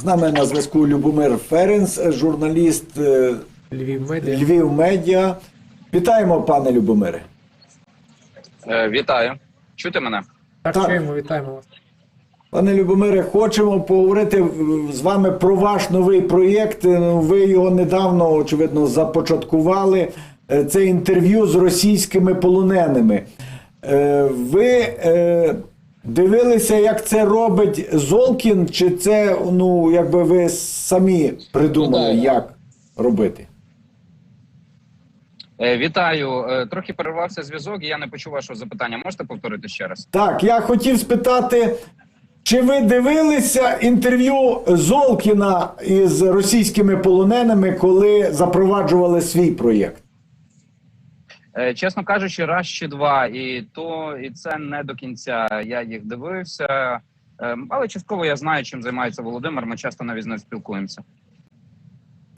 З нами на зв'язку Любомир Ференс, журналіст е, Львів медіа. Львів Медіа. Вітаємо, пане Любомире. Е, Вітаю. Чути мене? Так, Так. чуємо, вітаємо вас. Пане Любомире, хочемо поговорити е, з вами про ваш новий проєкт. Е, Ви його недавно, очевидно, започаткували. Це інтерв'ю з російськими полоненими. Ви дивилися, як це робить Золкін, чи це ну, якби ви самі придумали, як робити? Е, Вітаю. Е, Трохи перервався зв'язок, і я не почув вашого запитання. Можете повторити ще раз? Так, я хотів спитати, чи ви дивилися інтерв'ю Золкіна із російськими полоненими, коли запроваджували свій проєкт? Е, Чесно кажучи, раз чи два, і то і це не до кінця. Я їх дивився, Е, але частково я знаю, чим займається Володимир. Ми часто навіть з ним спілкуємося.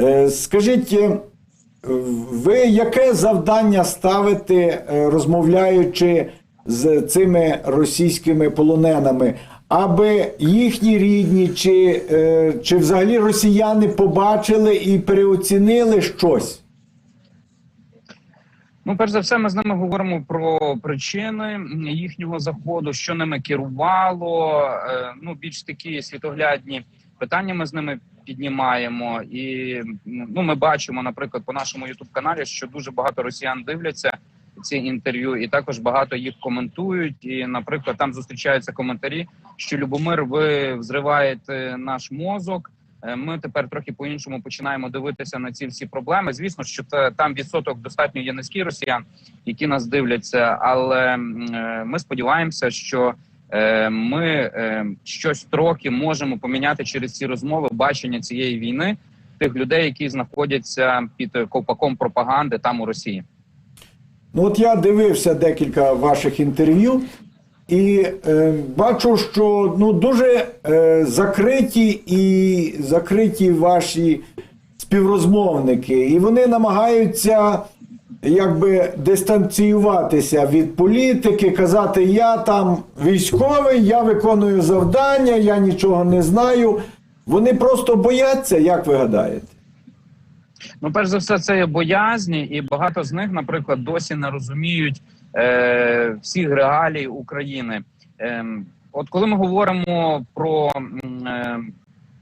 Е, Скажіть, е, ви яке завдання ставите, розмовляючи з цими російськими полоненими, аби їхні рідні чи, чи взагалі росіяни побачили і переоцінили щось? Ну, перш за все, ми з ними говоримо про причини їхнього заходу, що ними керувало. Е, Ну, більш такі світоглядні питання ми з ними піднімаємо. І ну, ми бачимо, наприклад, по нашому ютуб каналі, що дуже багато росіян дивляться ці інтерв'ю, і також багато їх коментують. І, наприклад, там зустрічаються коментарі, що Любомир, ви взриваєте наш мозок. Е, Ми тепер трохи по-іншому починаємо дивитися на ці всі проблеми. Звісно, що там відсоток достатньо є низький росіян, які нас дивляться. Але е, ми сподіваємося, що е, ми щось трохи можемо поміняти через ці розмови бачення цієї війни тих людей, які знаходяться під ковпаком пропаганди там у Росії. Ну, от я дивився декілька ваших інтерв'ю і е, бачу, що ну, дуже е, закриті і закриті ваші співрозмовники, і вони намагаються якби дистанціюватися від політики, казати, я там військовий, я виконую завдання, я нічого не знаю. Вони просто бояться, як ви гадаєте? Ну, перш за все, це є боязні, і багато з них, наприклад, досі не розуміють е, всіх реалій України. Е, от коли ми говоримо про е,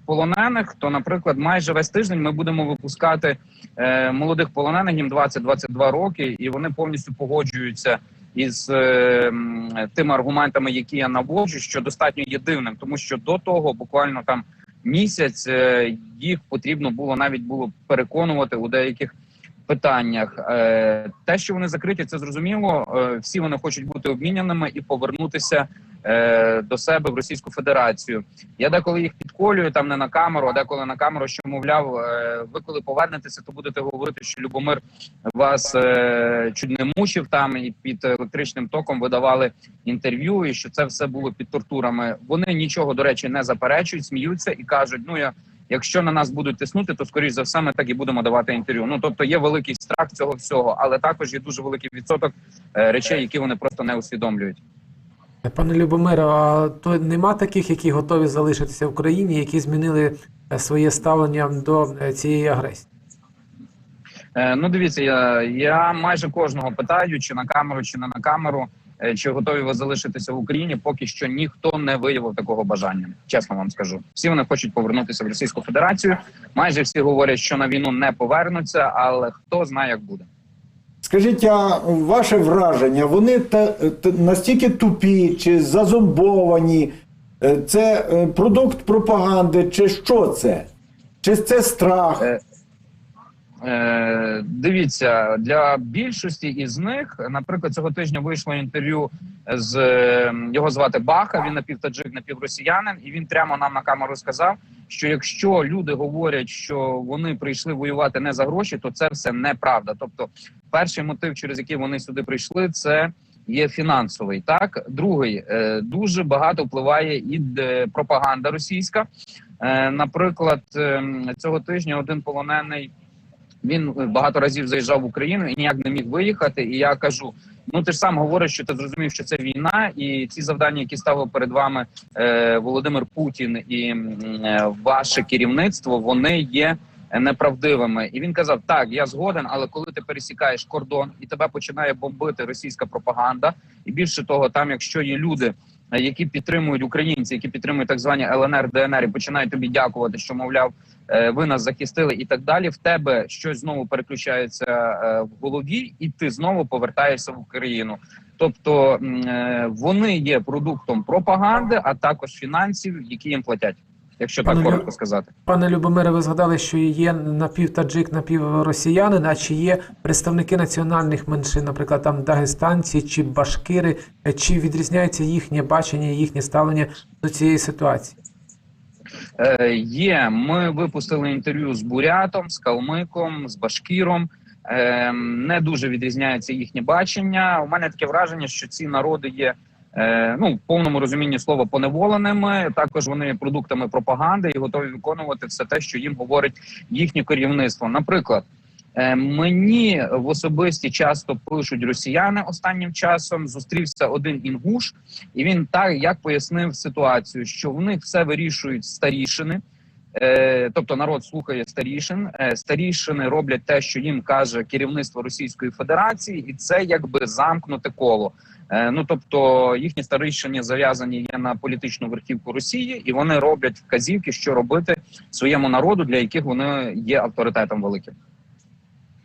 полонених, то, наприклад, майже весь тиждень ми будемо випускати е, молодих полонених, їм 20-22 роки, і вони повністю погоджуються із е, тими аргументами, які я наводжу, що достатньо є дивним, тому що до того буквально там місяць е, їх потрібно було навіть було переконувати у деяких питаннях. Е, Те, що вони закриті, це зрозуміло. Е, Всі вони хочуть бути обміняними і повернутися е, до себе в Російську Федерацію. Я деколи їх підколюю там не на камеру, а деколи на камеру, що мовляв, ви коли повернетеся, то будете говорити, що Любомир вас чуть не мучив там і під електричним током видавали інтерв'ю, і що це все було під тортурами. Вони нічого до речі не заперечують, сміються і кажуть: ну я. Якщо на нас будуть тиснути, то скоріш за все ми так і будемо давати інтерв'ю. Ну тобто є великий страх цього всього, але також є дуже великий відсоток е, речей, які вони просто не усвідомлюють. Пане Любомире, а то нема таких, які готові залишитися в Україні, які змінили е, своє ставлення до е, цієї агресії? Ну, дивіться, я, я майже кожного питаю, чи на камеру, чи не на камеру, чи готові ви залишитися в Україні. Поки що ніхто не виявив такого бажання. Чесно вам скажу. Всі вони хочуть повернутися в Російську Федерацію. Майже всі говорять, що на війну не повернуться, але хто знає, як буде. Скажіть, а ваше враження, вони та, та- настільки тупі чи зазомбовані? Е, Це е, продукт пропаганди, чи що це? Чи це страх? Е, дивіться, для більшості із них, наприклад, цього тижня вийшло інтерв'ю з е, його звати Баха. Він напівтаджик, напівросіянин, і він прямо нам на камеру сказав, що якщо люди говорять, що вони прийшли воювати не за гроші, то це все неправда. Тобто, перший мотив, через який вони сюди прийшли, це є фінансовий. Так, другий е, дуже багато впливає і пропаганда російська. Наприклад, е, цього тижня один полонений. Він багато разів заїжджав в Україну і ніяк не міг виїхати. І я кажу: Ну ти ж сам говориш, що ти зрозумів, що це війна, і ці завдання, які ставив перед вами е, Володимир Путін і е, ваше керівництво, вони є неправдивими. І він казав: Так, я згоден, але коли ти пересікаєш кордон і тебе починає бомбити російська пропаганда, і більше того, там, якщо є люди. Е, Які підтримують українці, які підтримують так звані ЛНР, ДНР, і починають тобі дякувати, що мовляв, е, ви нас захистили, і так далі. В тебе щось знову переключається е, в голові, і ти знову повертаєшся в Україну. Тобто вони є продуктом пропаганди, а також фінансів, які їм платять, якщо так Пане Лю- коротко сказати. Пане Любомире, ви згадали, що є напівтаджик, напівросіянин, а чи є представники національних меншин, наприклад, там дагестанці чи башкири, чи відрізняється їхнє бачення, їхнє ставлення до цієї ситуації? Е, є. Ми випустили інтерв'ю з бурятом, з калмиком, з башкіром. Е, не дуже відрізняється їхнє бачення. У мене таке враження, що ці народи є. Е, Ну, в повному розумінні слова поневоленими. Також вони продуктами пропаганди і готові виконувати все те, що їм говорить їхнє керівництво. Наприклад, е, мені в особисті часто пишуть росіяни останнім часом. Зустрівся один інгуш, і він так як пояснив ситуацію, що в них все вирішують старішини. Е, тобто народ слухає старішин, е, старішини роблять те, що їм каже керівництво Російської Федерації, і це якби замкнуте коло. Е, ну тобто їхні старішини зав'язані є на політичну верхівку Росії, і вони роблять вказівки, що робити своєму народу, для яких вони є авторитетом великим.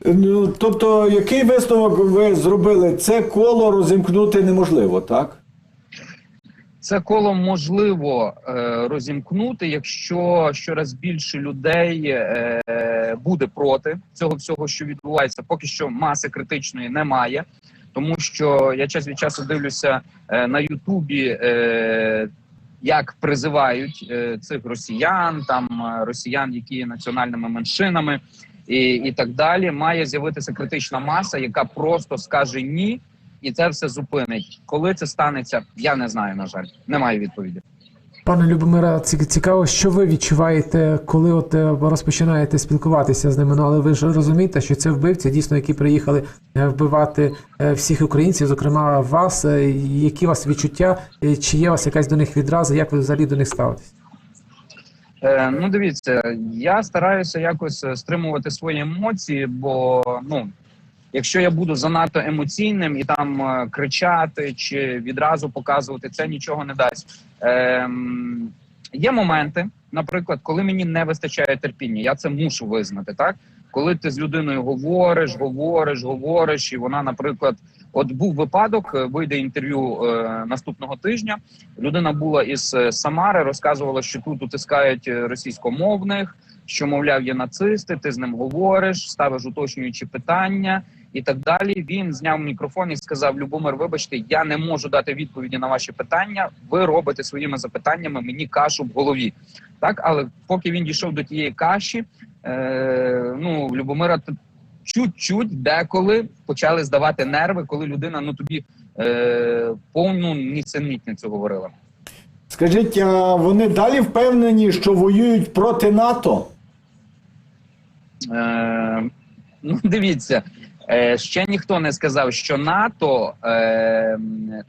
Ну, тобто, який висновок ви зробили? Це коло розімкнути неможливо, так? Це коло можливо е, розімкнути, якщо щораз більше людей е, буде проти цього всього, що відбувається. Поки що маси критичної немає, тому що я час від часу дивлюся е, на Ютубі. Як призивають е, цих росіян, там росіян, які є національними меншинами, і, і так далі, має з'явитися критична маса, яка просто скаже ні, і це все зупинить. Коли це станеться, я не знаю. На жаль, немає відповіді. Пане Любомира, цікаво, що ви відчуваєте, коли от е, розпочинаєте спілкуватися з ними. Ну але ви ж розумієте, що це вбивці, дійсно, які приїхали е, вбивати е, всіх українців, зокрема вас. Які у вас відчуття? Чи є у вас якась до них відразу? Як ви взагалі до них ставитесь? Е, ну, дивіться, я стараюся якось стримувати свої емоції, бо ну. Якщо я буду занадто емоційним і там е, кричати чи відразу показувати, це нічого не дасть. Ем, є моменти, наприклад, коли мені не вистачає терпіння, я це мушу визнати. Так, коли ти з людиною говориш, говориш, говориш, і вона, наприклад, от був випадок, е, вийде інтерв'ю е, наступного тижня. Людина була із е, Самари, розказувала, що тут утискають е, російськомовних, що мовляв є нацисти. Ти з ним говориш, ставиш уточнюючі питання і так далі. Він зняв мікрофон і сказав: Любомир, вибачте, я не можу дати відповіді на ваші питання. Ви робите своїми запитаннями мені кашу в голові. Так, але поки він дійшов до тієї каші, е, ну Любомира чуть-чуть деколи почали здавати нерви, коли людина ну тобі е, повну нісенітницю говорила. Скажіть, а вони далі впевнені, що воюють проти НАТО? Е, ну, дивіться, е, ще ніхто не сказав, що НАТО, е,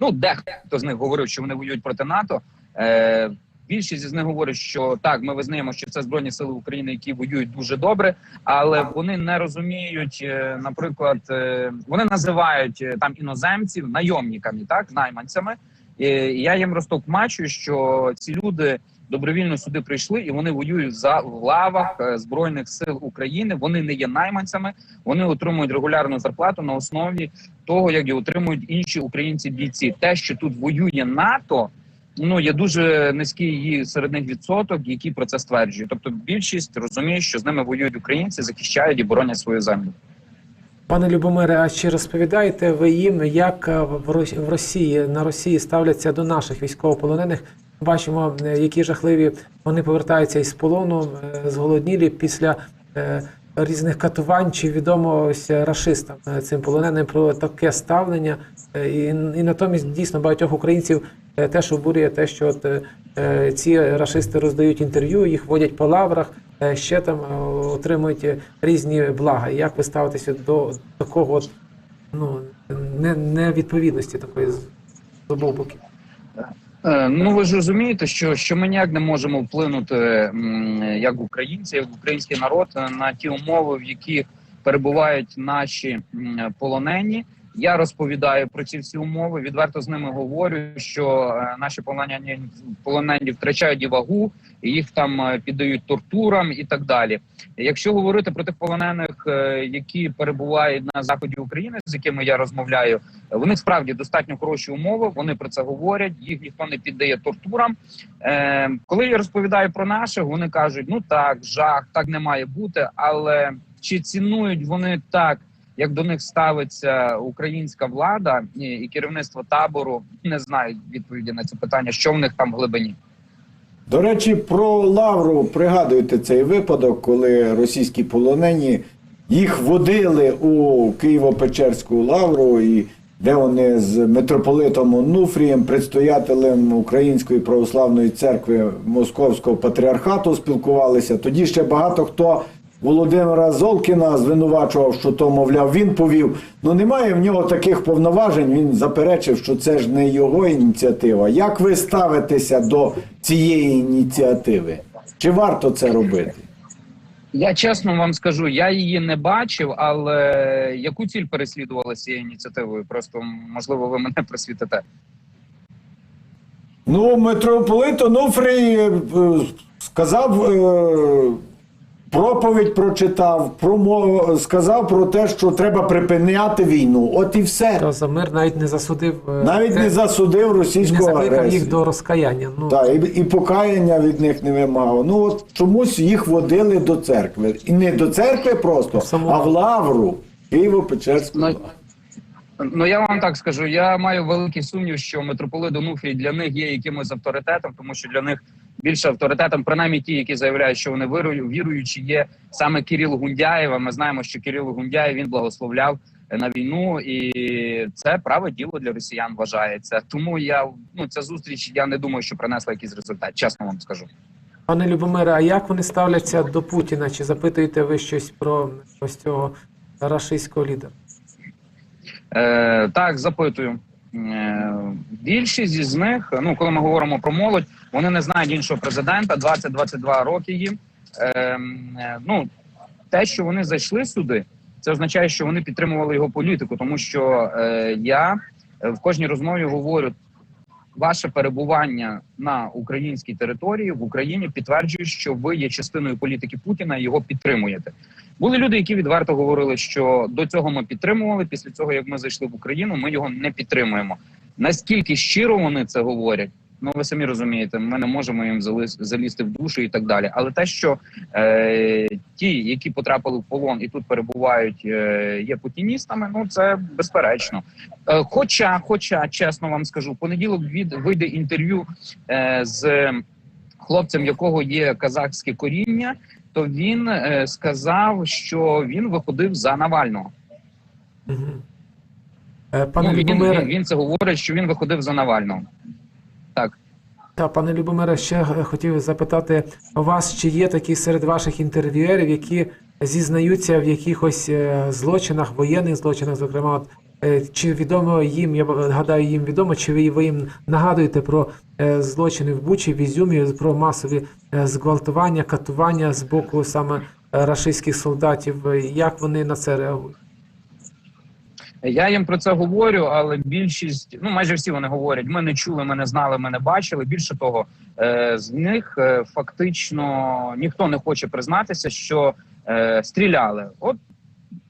ну дехто з них говорив, що вони воюють проти НАТО. Е, більшість з них говорить, що так, ми визнаємо, що це збройні сили України, які воюють дуже добре, але вони не розуміють, е, наприклад, вони називають там іноземців найомниками, так найманцями. І я їм розтокмачую, що ці люди добровільно сюди прийшли і вони воюють за лавах е, збройних сил України. Вони не є найманцями, вони отримують регулярну зарплату на основі того, як і отримують інші українці бійці. Те, що тут воює НАТО. Ну є дуже низький її серед них відсоток, які про це стверджують. Тобто більшість розуміє, що з ними воюють українці, захищають і боронять свою землю. Пане Любомире, а чи розповідаєте ви їм, як е, в Росії на Росії ставляться до наших військовополонених? Бачимо, е, які жахливі вони повертаються із полону, е, зголоднілі після е, різних катувань. Чи відомо ось рашистам е, цим полоненим про таке ставлення? І, і натомість дійсно багатьох українців теж обурює те, що от, ці рашисти роздають інтерв'ю, їх водять по лаврах, ще там отримують різні блага. Як ви ставитеся до такого от, ну, невідповідності такої з обох боків. Е, Ну ви ж розумієте, що, що ми ніяк не можемо вплинути як українці, як український народ на ті умови, в яких перебувають наші полонені. Я розповідаю про ці всі умови. Відверто з ними говорю, що е, наші полонені полонені втрачають і вагу, їх там е, піддають тортурам і так далі. Якщо говорити про тих полонених, е, які перебувають на заході України, з якими я розмовляю, в них справді достатньо хороші умови. Вони про це говорять. Їх ніхто не піддає тортурам. Коли я розповідаю про наших, вони кажуть: ну так, жах, так не має бути. Але чи цінують вони так, як до них ставиться українська влада і, керівництво табору? Не знаю відповіді на це питання, що в них там в глибині. До речі, про Лавру пригадуєте цей випадок, коли російські полонені їх водили у Києво-Печерську лавру, і де вони з митрополитом Онуфрієм, предстоятелем Української православної церкви Московського патріархату спілкувалися. Тоді ще багато хто Володимира Золкіна звинувачував, що то, мовляв, він повів. Ну немає в нього таких повноважень. Він заперечив, що це ж не його ініціатива. Як ви ставитеся до цієї ініціативи? Чи варто це робити? Я чесно вам скажу, я її не бачив, але яку ціль переслідувала цією ініціативою? Просто можливо, ви мене просвітите. Ну, митрополит Онуфрій е, сказав, е, проповідь прочитав, промо, сказав про те, що треба припиняти війну. От і все. То за мир навіть не засудив е, Навіть те- не засудив не російську закликав їх до розкаяння. Ну Так, і, і покаяння від них не вимагав. Ну от чомусь їх водили до церкви. І не до церкви просто, В саму- а в лавру Києво-Печерську. Ну. Ну я вам так скажу. Я маю великий сумнів, що митрополит Онуфрій для них є якимось авторитетом, тому що для них більше авторитетом, принаймні ті, які заявляють, що вони віруючі, є саме Кирил Гундяєв. А Ми знаємо, що Кирил Гундяєв він благословляв на війну, і це праве діло для росіян вважається. Тому я ну ця зустріч, я не думаю, що принесла якийсь результат. Чесно вам скажу. Пане Любомире, а як вони ставляться до Путіна? Чи запитуєте ви щось про ось цього рашистського лідера? Е, так, запитую. Е, більшість із них, ну коли ми говоримо про молодь, вони не знають іншого президента, 20-22 роки їм. Е, е, ну, те, що вони зайшли сюди, це означає, що вони підтримували його політику, тому що е, я е, в кожній розмові говорю. Ваше перебування на українській території в Україні підтверджує, що ви є частиною політики Путіна і його підтримуєте. Були люди, які відверто говорили, що до цього ми підтримували. Після цього, як ми зайшли в Україну, ми його не підтримуємо. Наскільки щиро вони це говорять? Ну ви самі розумієте, ми не можемо їм залізти в душу і так далі. Але те, що е, ті, які потрапили в полон і тут перебувають, е, є путіністами, ну це безперечно. Е, хоча, хоча, чесно вам скажу, в понеділок від вийде інтерв'ю е, з хлопцем, якого є казахське коріння, то він е, сказав, що він виходив за Навального. Угу. Пане ну, він, Любомире, він, він це говорить, що він виходив за Навального. Так. та пане Любомире, ще е, хотів запитати вас, чи є такі серед ваших інтерв'юерів, які зізнаються в якихось злочинах, воєнних злочинах, зокрема, от, чи відомо їм, я гадаю, їм відомо, чи ви, ви їм нагадуєте про е, злочини в Бучі, в Ізюмі, про масові е, зґвалтування, катування з боку саме е, рашистських солдатів? Е, Як вони на це реагують? Я їм про це говорю, але більшість, ну майже всі вони говорять: ми не чули, ми не знали, ми не бачили. Більше того, е, з них е, фактично ніхто не хоче признатися, що е, стріляли. От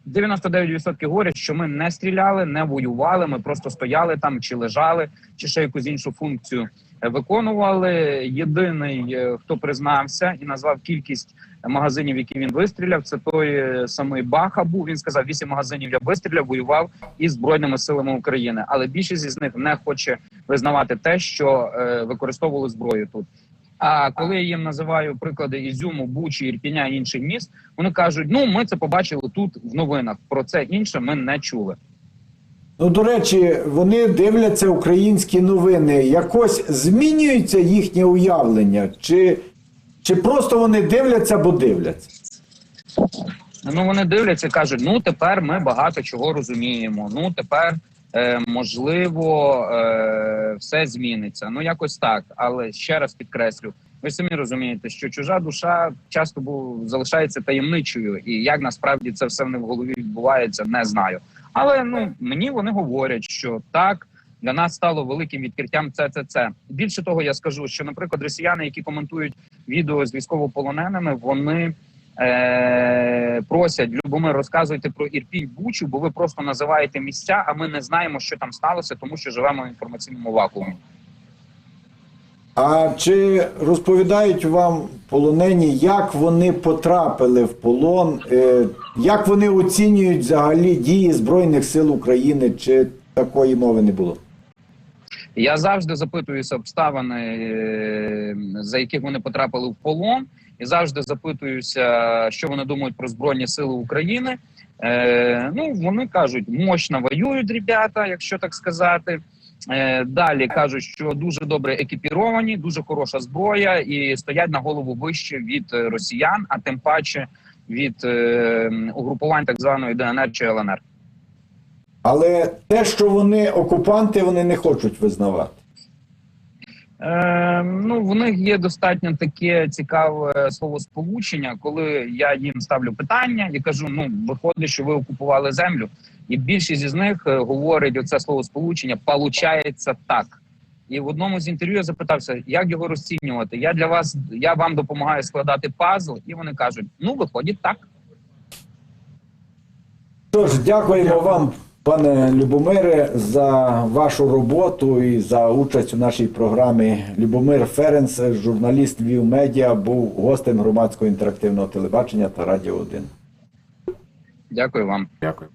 99% говорять, що ми не стріляли, не воювали. Ми просто стояли там, чи лежали, чи ще якусь іншу функцію е, виконували. Єдиний, е, хто признався і назвав кількість магазинів, які він вистріляв, це той е, самий Баха був. Він сказав: вісім магазинів я вистріляв, воював із збройними силами України. Але більшість із них не хоче визнавати те, що використовували зброю тут. А коли я їм називаю приклади Ізюму, Бучі, Ірпіня і інших міст, вони кажуть: ну ми це побачили тут в новинах. Про це інше ми не чули. Ну, до речі, вони дивляться українські новини. Якось змінюється їхнє уявлення? Чи, чи просто вони дивляться, бо дивляться? Ну вони дивляться, кажуть: ну тепер ми багато чого розуміємо. Ну тепер е, можливо, е, все зміниться. Ну якось так. Але ще раз підкреслю, ви самі розумієте, що чужа душа часто бу- залишається таємничою, і як насправді це все в них в голові відбувається, не знаю. Але ну мені вони говорять, що так. Для нас стало великим відкриттям це це це. Більше того, я скажу, що, наприклад, росіяни, які коментують відео з військовополоненими, вони е- просять Любомир, розказуйте про Ірпінь Бучу, бо ви просто називаєте місця, а ми не знаємо, що там сталося, тому що живемо в інформаційному вакуумі. А чи розповідають вам полонені, як вони потрапили в полон? Е, Як вони оцінюють взагалі дії Збройних сил України? Чи такої мови не було? Я завжди запитуюся обставини, е, за яких вони потрапили в полон, і завжди запитуюся, що вони думають про збройні сили України. Е, ну вони кажуть, мощно воюють ребята, якщо так сказати. Е, далі кажуть, що дуже добре екіпіровані, дуже хороша зброя, і стоять на голову вище від е, росіян, а тим паче від е, угрупувань так званої ДНР чи ЛНР. Але те, що вони окупанти, вони не хочуть визнавати. Е, ну, в них є достатньо таке цікаве словосполучення, коли я їм ставлю питання і кажу: ну виходить, що ви окупували землю, і більшість із них е, говорить оце словосполучення «получається так. І в одному з інтерв'ю я запитався, як його розцінювати. Я для вас, я вам допомагаю складати пазл, і вони кажуть: ну виходить так. Тож, дякуємо вам, пане Любомире, за вашу роботу і за участь у нашій програмі. Любомир Ференс, журналіст Львів Медіа, був гостем громадського інтерактивного телебачення та Радіо 1. Дякую вам. Дякую.